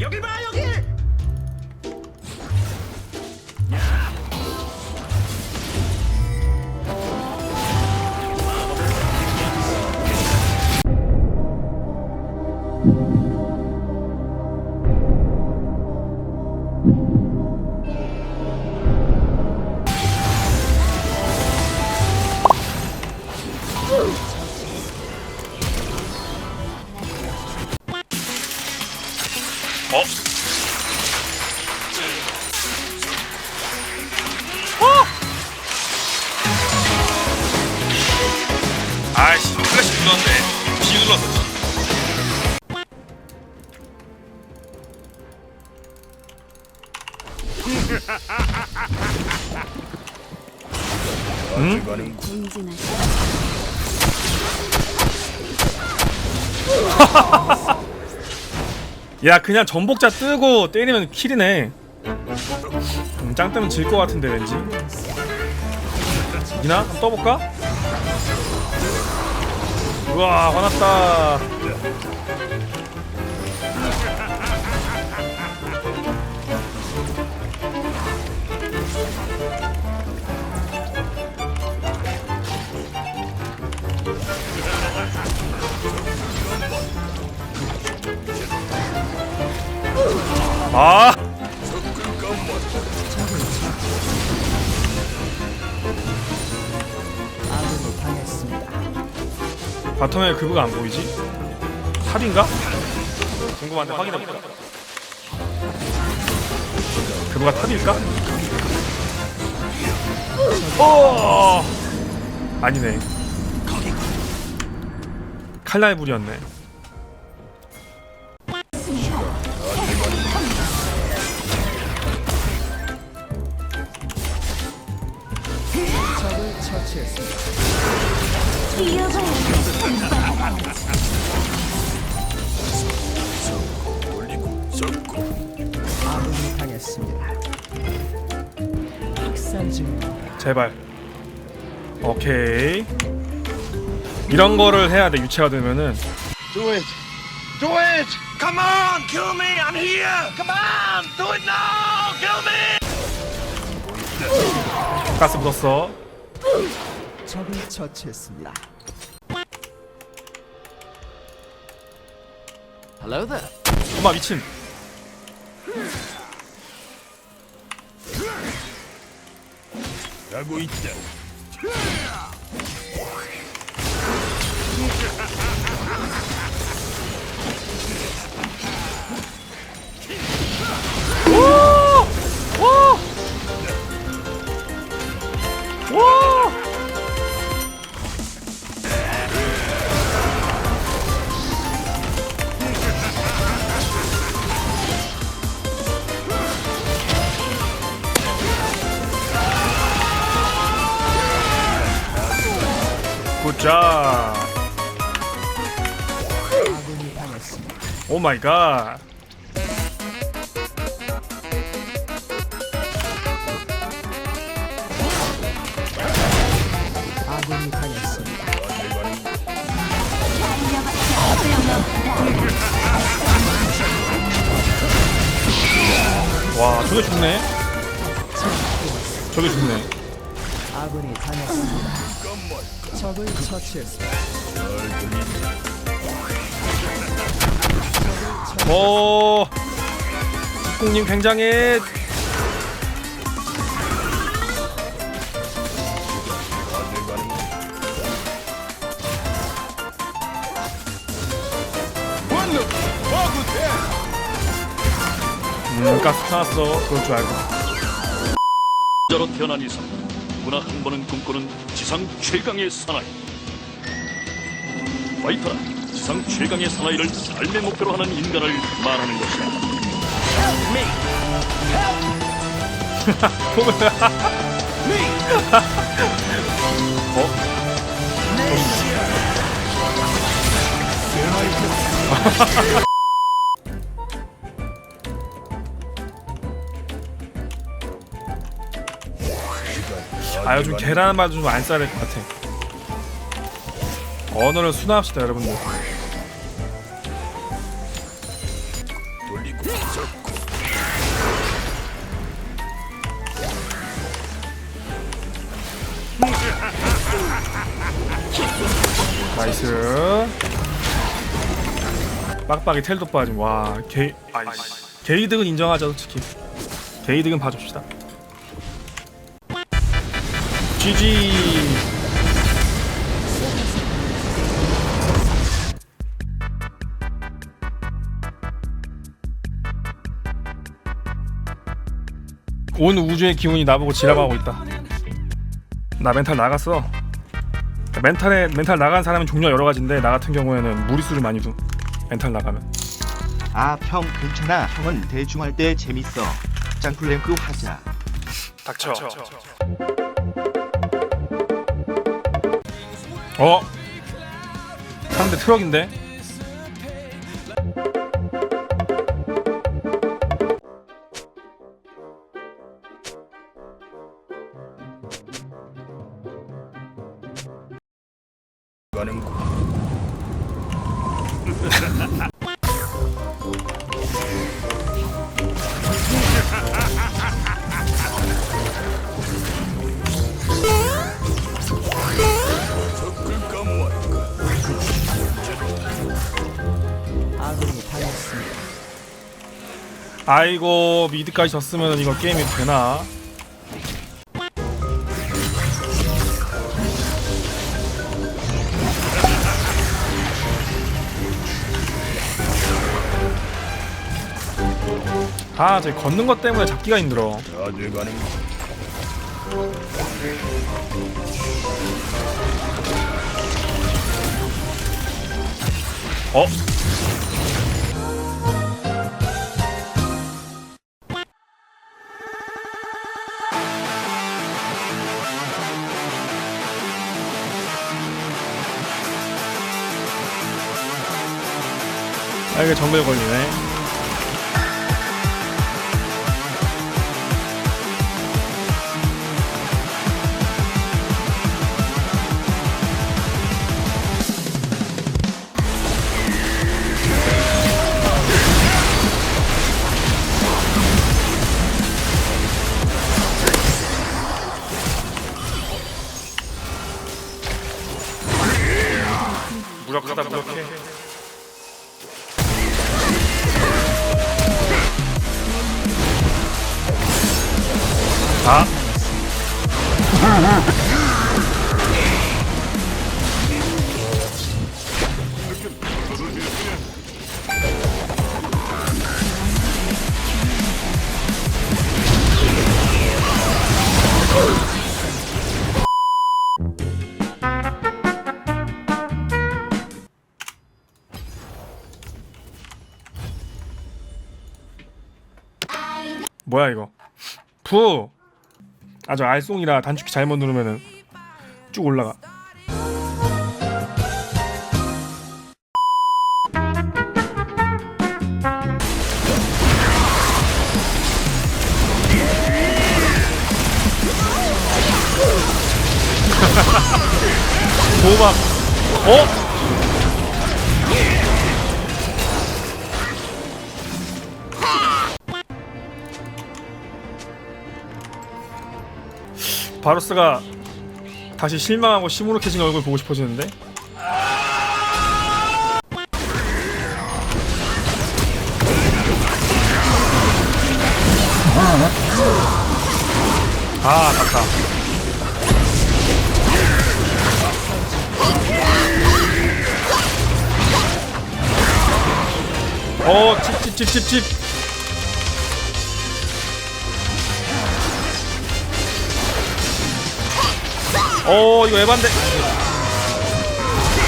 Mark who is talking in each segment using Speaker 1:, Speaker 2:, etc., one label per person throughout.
Speaker 1: 여기 봐 여기.
Speaker 2: 플래시 눌렀네 B 눌렀어
Speaker 3: 야 그냥 전복자 뜨고 때리면 킬이네 음, 짱 뜨면 질 것 같은데 왠지 이기나? 한번 떠볼까? 우와 화났다. 아 바텀에 그거가 안 보이지? 탑인가? 궁금한데 확인해볼까? 그거가 탑일까? 어 아니네 칼날 불이었네
Speaker 4: 적을 처치했습니다. 아군이 당했습니다. 학살 중입니다.
Speaker 3: 제발 오케이 이런 거를 해야 돼 유체가 되면은
Speaker 1: Do it. Do it. Come on, kill me. I'm here. Come on, do it now. Kill me.
Speaker 3: 가스 묻었어
Speaker 4: 적을 처치했습니다. Hello there.
Speaker 3: 엄마 미친
Speaker 2: 가고 있다
Speaker 3: 굿자. 오 마이 갓
Speaker 4: 아군이 당했습니다.
Speaker 3: 와 저게 죽네 저게 죽네
Speaker 4: 아군이 당했습니다. 적을 처치했습니다.
Speaker 3: 오 국님 굉장해 음 가스 타놨어 그럴 줄 알고
Speaker 2: 자로 태어난 이상 문화 한 번은 꿈꾸는 지상 최강의 사나이. 파이터라 지상 최강의 사나이를 삶의 목표로 하는 인간을 말하는 것이다
Speaker 3: 아 요즘 계란 맛 좀안 싸야 될 것 같아. 언어를 순화합시다 여러분들. 나이스 빡빡이 텔도 빠짐. 와 게. 아이씨. 게이득은 인정하자 솔직히. 게이득은 봐줍시다. GG 온 우주의 기운이 나보고 지랄하고 있다 나 멘탈 나갔어 멘탈에 멘탈 나간 사람은 종류가 여러 가지인데 나 같은 경우에는 무리수를 많이 둔 멘탈 나가면
Speaker 5: 아, 형 괜찮아. 형은 대충 할 때 재밌어. 짱플랭크 하자.
Speaker 3: 닥쳐 어? 상대 트럭인데 아이고 미드까지 졌으면 이거 게임이 되나 아, 저 걷는 것 때문에 잡기가 힘들어. 어? 아, 이게 정글 걸리네. 아. 뭐야 이거? 푸. 아저 알송이라 단축키 잘못 누르면은 쭉 올라가. 도박. 어? 바로스가 다시 실망하고 시무룩해진 얼굴 보고 싶어지는데? 아, 아깝다. 어, 찝찝찝찝찝. 어 이거 에반데.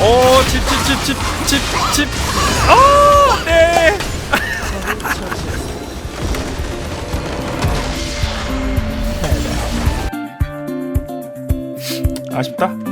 Speaker 3: 어 칩칩칩칩칩칩 어 네. 아쉽다